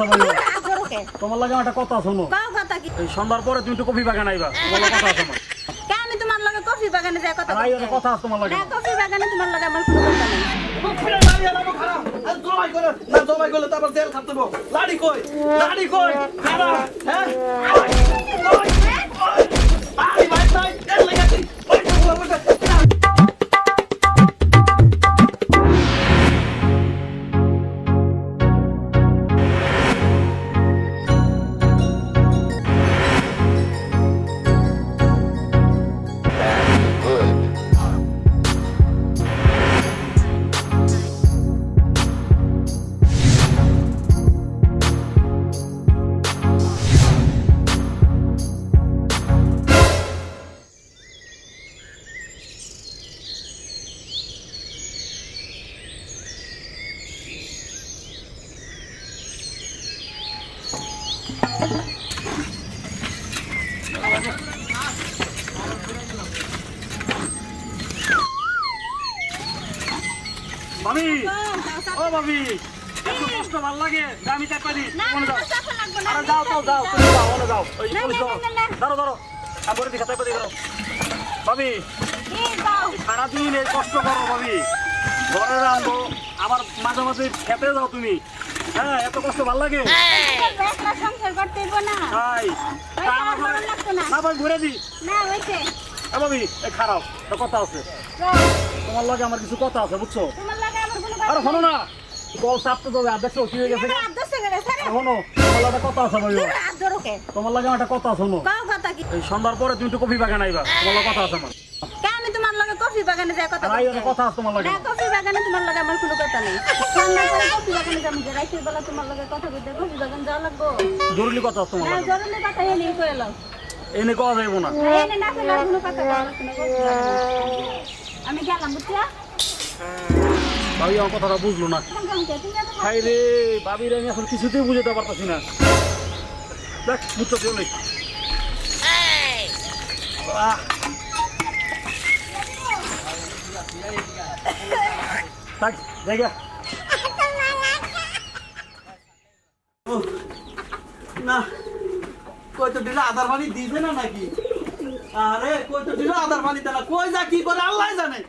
তোমার লাগে একটা কথা শোনো। কথা কি? এই সন্ধ্যার পরে তুমি একটু কফি বাগান আইবা তোমার কথা শোনো। কে আমি তোমার লাগে কফি বাগানে যাই কথা? না, কথা আছে তোমার লাগে। না কফি বাগানে তোমার লগে আমার কোনো কথা নেই। জমাই করে না জমাই করলে তারপর জেল হবে। লাড়ি কই? লাড়ি কই? হ্যাঁ? ও ভাবি একটু কষ্ট ভালো লাগে আমি পারি যাও। আরে যাও তো যাও যাও। তুমি যাও যাও। ওই পুলিশ। ধরো ধরো। আমি বলে ভাবি এই যাও। সারাদিন এই কষ্ট করো ভাবি। ঘরে রাখো আবার মাঝে মাঝে খেতে যাও তুমি। হ্যাঁ এত কষ্ট ভালো লাগে। না। ঘরে- ভাই দি। ভাবি এ খারাপ কথা আছে। তোমার লগে আমার কিছু কথা আছে বুঝছ? আরে। শোনো না কল চাপতে যাবে দেখছ কি হয়ে গেছে? শোনো তোমার লগে কথা আছে ভাই তোমার লাগে একটা কথা শোনো কাও কথা কি? এই সন্ধ্যার পরে তুমি একটু কফি বাগান আইবা তোমার লগে কথা আছে আমার তোমার লগে কফি বাগানে যাই কথা কথা আছে তোমার লাগে না, কফি বাগানে তোমার লগে আমার কোনো কথা নেই। কফি বাগানে যাব যে, রাইতের বেলা তোমার লগে কথা বলতে কফি বাগান যাওয়া লাগবো। জরুরি কথা আছে তোমার লাগে জরুরি কথা এনে কয়ে লাও। এনে কথা যাইব না এনে না কোনো কথা কওয়া আমি গেলাম বুঝছিয়া ভাবি আমার কথাটা বুঝলো না। খাই রে ভাবির আমি এখন কিছুতেই বুঝতে পারতাছি না। দেখ দিও নেই থাক, কই তো দিলে আধার পানি দিবে না নাকি? আরে কই তো দিলে আধার পানি দেনা কই যা কি করে আল্লাহ জানে।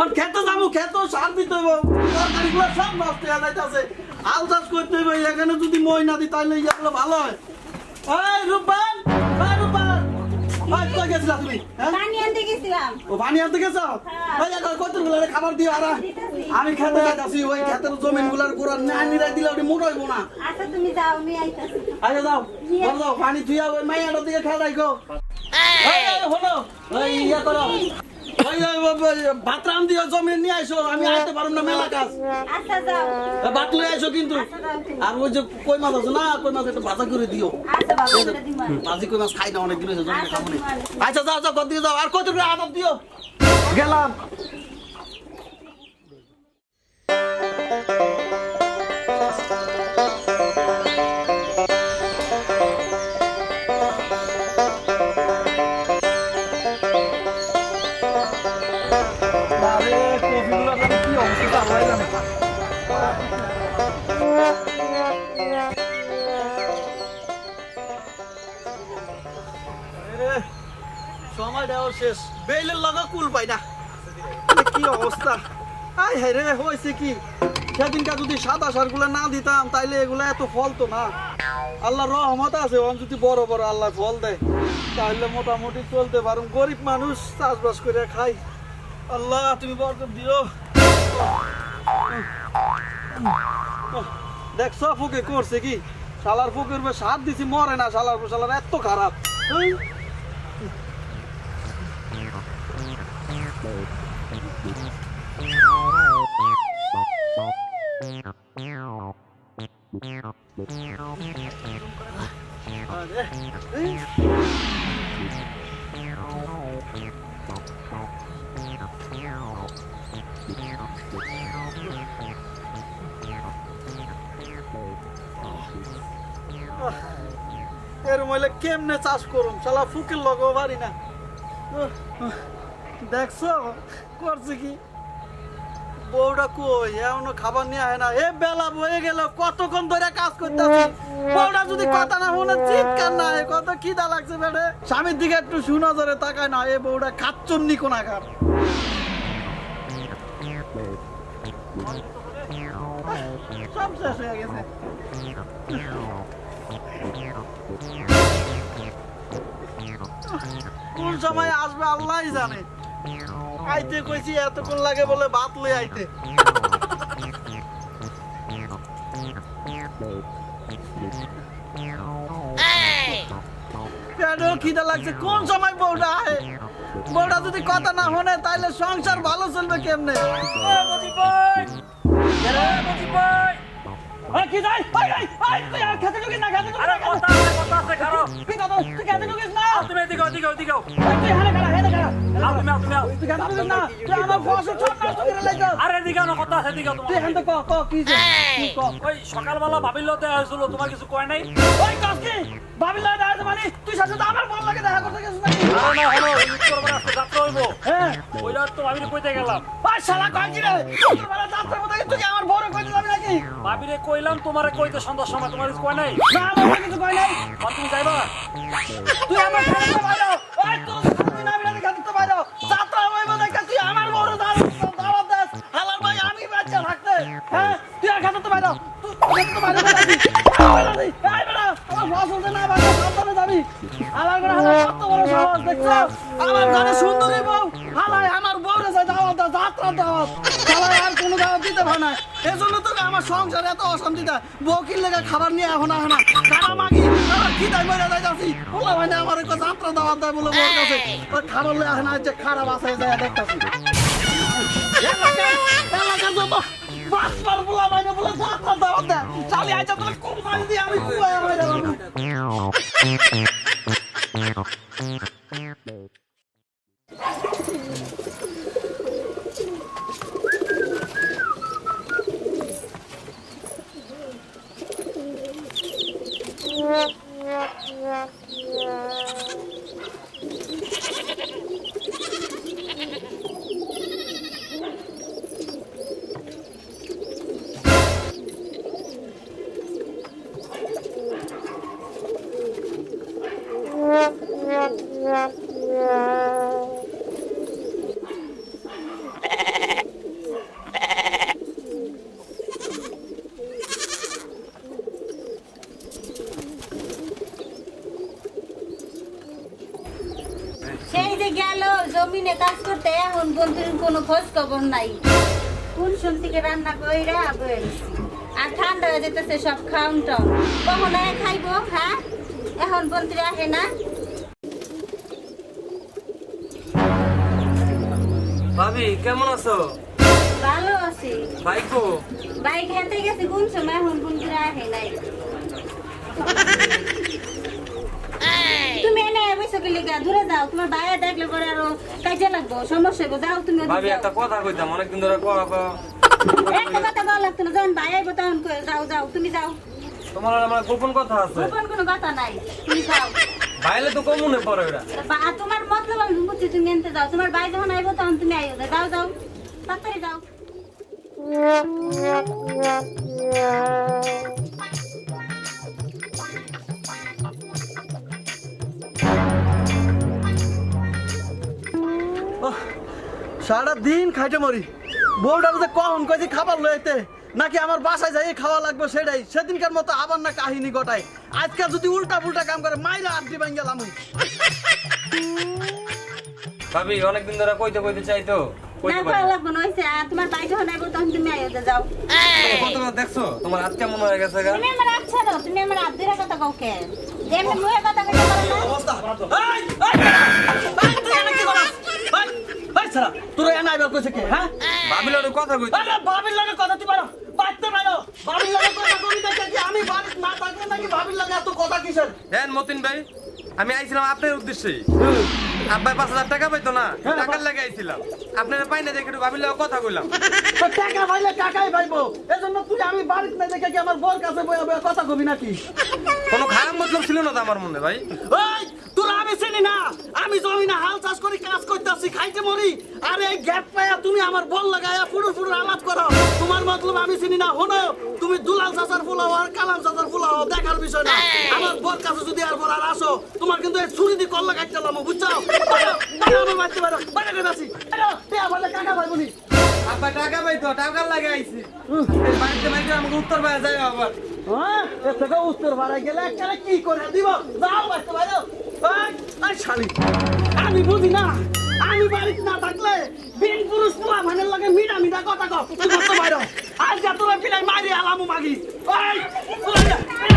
অন খেতে যাব খেতে সার দিতে হইব। তরকারিগুলো সব নষ্ট হয়ে যাইতেছে। আল চাষ করতে হইব এখানে যদি মই না দিই তাহলে এগুলো ভালো হয়। এই রূপবান কই গেছিলা তুমি হ্যাঁ? পানি আনতে গেছিলাম। ও পানি আনতে গেছো? ওই যে কত খাবার দিও আর। আমি খেতে যাইতাছি ওই খেতের জমিনগুলার গোড়া না নিরাই দিলে ওটি মোটা হইব না। আচ্ছা তুমি যাও আমি আইতাছি। আচ্ছা যাও বল পানি থুইয়া ওই মাইয়াটার দিকে খেয়াল রাখো এই, এই, হলো। ওই ইয়া করো। রান দিও জমিন নিয়ে আইসো আমি আইতে পারুম না মেলা কাজ। আচ্ছা ভাত লই আইসো কিন্তু। আচ্ছা ঠিক আর ওই যে কই মাছ আছে না কই মাছ একটা ভাজা করে দিও। আচ্ছা ভাজি কই মাছ খাই না অনেক দিন হয়েছে আচ্ছা, খাব আচ্ছা যাও যাও কত দিয়ে যাও আর কত করে আদব দিও? গেলাম। সময়টাও শেষ কুল পাই কি অবস্থা? আই হাই রে কি? সেদিনকার যদি সাদা সারগুলো না দিতাম, তাইলে এগুলো এত ফল না। আল্লাহ রহমত আছে বড় বড় আল্লাহ ফল দেয় মোটামুটি চলতে পারুম। গরিব মানুষ চাষবাস করে খাই। আল্লাহ, তুমি বরকত দিও। দেখছ, ফুকে করছে কি? শালার ফুকের সাত দিছি, মরে না উপর, শালার এত খারাপ। হুম? আরে, এই। এর মইলে কেমনে চাষ করুম শালা ফুকের লগও পারি না উহ, উহ, দেখছ কি? বউটা কই? এখনও খাবার নিয়ে আয় না। এ বেলা বয়ে গেল, কতক্ষণ ধরে কাজ বউটা যদি কথা না শুনে চিৎকার না কত খিদা লাগছে বেড়ে। স্বামীর দিকে একটু সুনজরে তাকায় না, এ বউটা গেছে। কোন সময় আসবে আল্লাহই জানে। আইতে কইছি এতক্ষণ লাগে বলে ভাত লই আইতে। খিদা লাগছে কোন সময় বউটা আয় বউটা যদি কথা না শোনে তাহলে সংসার ভালো চলবে কেমনে? আরে কি যাই আই আই আই তুই আর খেতে ঢুকিস না খেতে ঢুকিস আরে না কথা আছে কথা আছে খারো কি কথা তুই খেতে ঢুকিস না। তুমি এদিকে তুই হানে খাড়া সকালবেলা ভাবিল আসছিল তোমার কিছু কয় নাই? ওই মানে তুই সাথে তো আমার বল লাগে দেখা করতে গেছিস নাকি? আরে না হলো ঈদ করবার আজকে যাত্রা হইবো। হ্যাঁ। ওইটা তো ভাবিরে কইতে গেলাম। ওই শালা কয় কি রে? তোর বেলা যাত্রার মতো তুই আমার বড় কইতে যাবি নাকি? ভাবিরে কইলাম তোমারে কইতে সন্ধ্যার সময় তোমার কিছু কয় নাই? না আমার কিছু কয় নাই। তুমি যাইবা? তুই আমার ওই তোর আমার বউরে যায় দাওয়াত দাও যাত্রা দাওয়াত আর কোনো দাওয়াত দিতে পারে না এজন্য তো আমার সংসারে এত অশান্তি দেয় বউ কি লেগে খাবার নিয়ে এখন মাগি কি দায় মরে যাইতাছি বলা ভাই না আমার একটা যাত্রা দাওয়াত দেয় বলে বউর কাছে ওই খাবার লয়ে এখন যে খারাপ আছে যায় দেখতাছি এলাকা এলাকা যত বাসপার বলা মাইনে বলে যাত্রা দাওয়াত দেয় চালি আইছা তোর কোন মারি দিয়ে আমি কুয়ায় আমার যাব সেই যে গেল, জমিনে কাজ করতে, এখন বন্ধুর কোনো খোঁজ খবর নাই। কোন শুন থেকে রান্না কইরা বয়ে আর ঠান্ডা হয়ে যেতেছে সব খাউন টাউন কখন খাইবো হ্যাঁ? এখন বন্ধুরা আহে না। ভাবি কেমন আছো? ভালো আছি। ভাইকো বাইক হেঁটে গেছে কোন সময় এখন বন্ধুরা আহে নাই। তুমি এনে বসে গেলে গা দূরে যাও তোমার বাইরে দেখলে পরে আরও কাজে লাগবো সমস্যা হইবো যাও তুমি ভাবি। একটা কথা কইতাম অনেকদিন ধরে কওয়া কওয়া একটা কথা বলা লাগতো না যখন বাইরে আইবো তখন যাও যাও তুমি যাও। তোমার আমার গোপন কথা আছে। গোপন কোনো কথা নাই তুমি যাও। ভাইলে তো কমনে পড়ে ওরা। বা তোমার মতলব আমি বুঝছি তুমি এনতে যাও। তোমার ভাই যখন আইবো তখন তুমি আইও যাও যাও তাড়াতাড়ি যাও। সারা দিন খাইতে মরি। বউটা যে কখন কইছি খাবার লইতে নাকি আমার বাসায় যাই খাওয়া লাগবে সেটাই। সেদিনকার মতো আবার না কাহিনী গটাই আজকাল যদি উল্টা পুল্টা কাম করে মাইরা আড্ডি ভাঙ্গে লামু ভাবি অনেকদিন ধরে কইতে কইতে চাইতো না কইতে করা না। হইছে তোমার ভাই যখন আইবো তখন তুমি আইও যাও। কত কথা দেখছ তোমার হাত কেমন হয়ে গেছে গা? তুমি আমার আচ্ছা তুমি আমার কথা কও কে? যে আমি মুহে কথা কইতে পারো না। অবস্থা। এই এই এই তুই এনে কি করছ এই এই সারা তোর এনে আইবার কইছে কি হ্যাঁ? কথা কইতে। আরে বাবির কথা তুই পারো। পারো। লাগে কথা আমি বাড়িতে না থাকলে নাকি বাবির লাগে এত কথা কিসের? দেন মতিন ভাই আমি আইছিলাম আপনার উদ্দেশ্যে। আব্বাই পাঁচ হাজার টাকা পাইতো না হ্যাঁ, টাকার লাগে আইছিলাম। আপনারা পাই না দেখে ভাবিলে কথা কইলাম। টাকা পাইলে টাকাই পাইবো। এজন্য তুই আমি বাড়িতে না দেখে কি আমার বউর কাছে বইয়া কথা কবি নাকি? কোনো খারাপ মতলব ছিল না তো আমার মনে ভাই? ওই চিনি না। আমি জমিনে হাল চাষ করি কাজ করতেছি খাইতে মরি। আর এই গ্যাপ পায়া তুমি আমার বল লাগায়া ফুড়ু ফুড়ু আলাপ করো। তোমার মতলব আমি চিনি না হনো। তুমি দুলাল চাচার ফুলাও আর কালাম চাচার ফুলাও দেখার বিষয় না। আমার বর কাছে যদি আর আর আসো তোমার কিন্তু এই ছুরি দিয়ে কল্লা কাটতে লামো বুঝছ আমার মারতে পারো বাইরে করে আসি। কাকা ভাই বলি আব্বা টাকা পাই তো টাকা লাগে আইছি। এই বাড়িতে বাড়িতে আমাকে উত্তর পাওয়া যায় আবার। হ্যাঁ? এর থেকে গেলে একটা কি করে দিব? যাও বাড়তে পারো আই শালি, আমি বুঝি না। আমি বাড়িতে না থাকলে বিন পুরুষ পোলা ভানের লাগে মিডা মিডা কথা কও। করতে আজ যা তোরা পিলাই মারি আলামু মাগি। ওই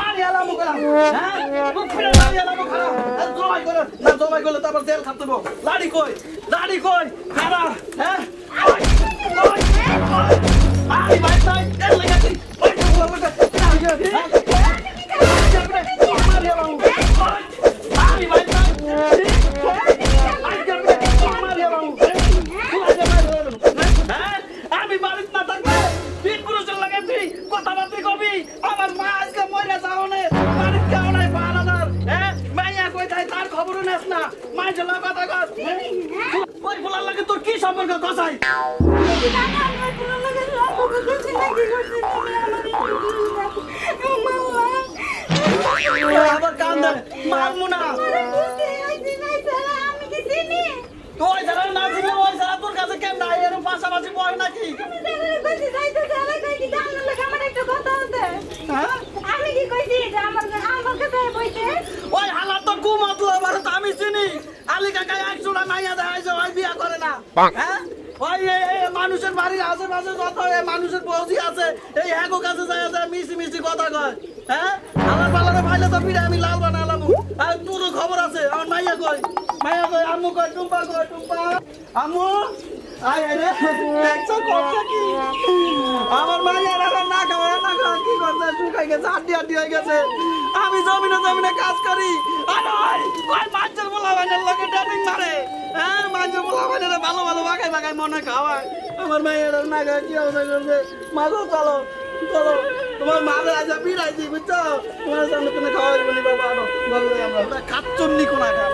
মারি আলামু করা। হ্যাঁ? মারি আলামু করা। জবাই করে, না, জবাই করলে তারপর জেল খাতে দেবো লাড়ি কই লাড়ি কই খারা হ্যাঁ। আমি বাইরে এর আমি ওই হালাত তো কু মতলব আর আমি চিনি। আলী কাকা এক মাইয়া দেয় ওই বিয়া করে না। হ্যাঁ? ওই মানুষের বাড়ির আশেপাশে যত মানুষের বসি আছে এই হ্যাগো কাছে যায় যায় মিশি মিশি কথা কয়। হ্যাঁ? আমার পালারে ভাইলে তো পিড়ে আমি লাল বানালাম আর খবর আছে আমার মাইয়া কই মাইয়া কই আম্মু কই টুম্পা কই টুম্পা। আম্মু আয় আয় দেখছ করছে কি? আমার মাইয়া রান্না না খাওয়া না খাওয়া কি করছে? শুকাই গেছে আড্ডি আড্ডি হয়ে গেছে। আমি জমিনে জমিনে কাজ করি। আর ওই ওই মাছের বলা বানের লোকে ডেটিং মারে। হ্যাঁ মাছের বলা বানের ভালো ভালো বাগাই বাগাই মনে খাওয়ায়। আমার মেয়ের না খাওয়া কি অবস্থা করবে? মাঝে চলো চলো। তোমার মারে আজ পিড়াইছি বুঝছ? তোমার সামনে তুমি খাওয়াই বলি বাবা, আনো। ভালো আমরা। খাচ্ছন্নি কোনা খা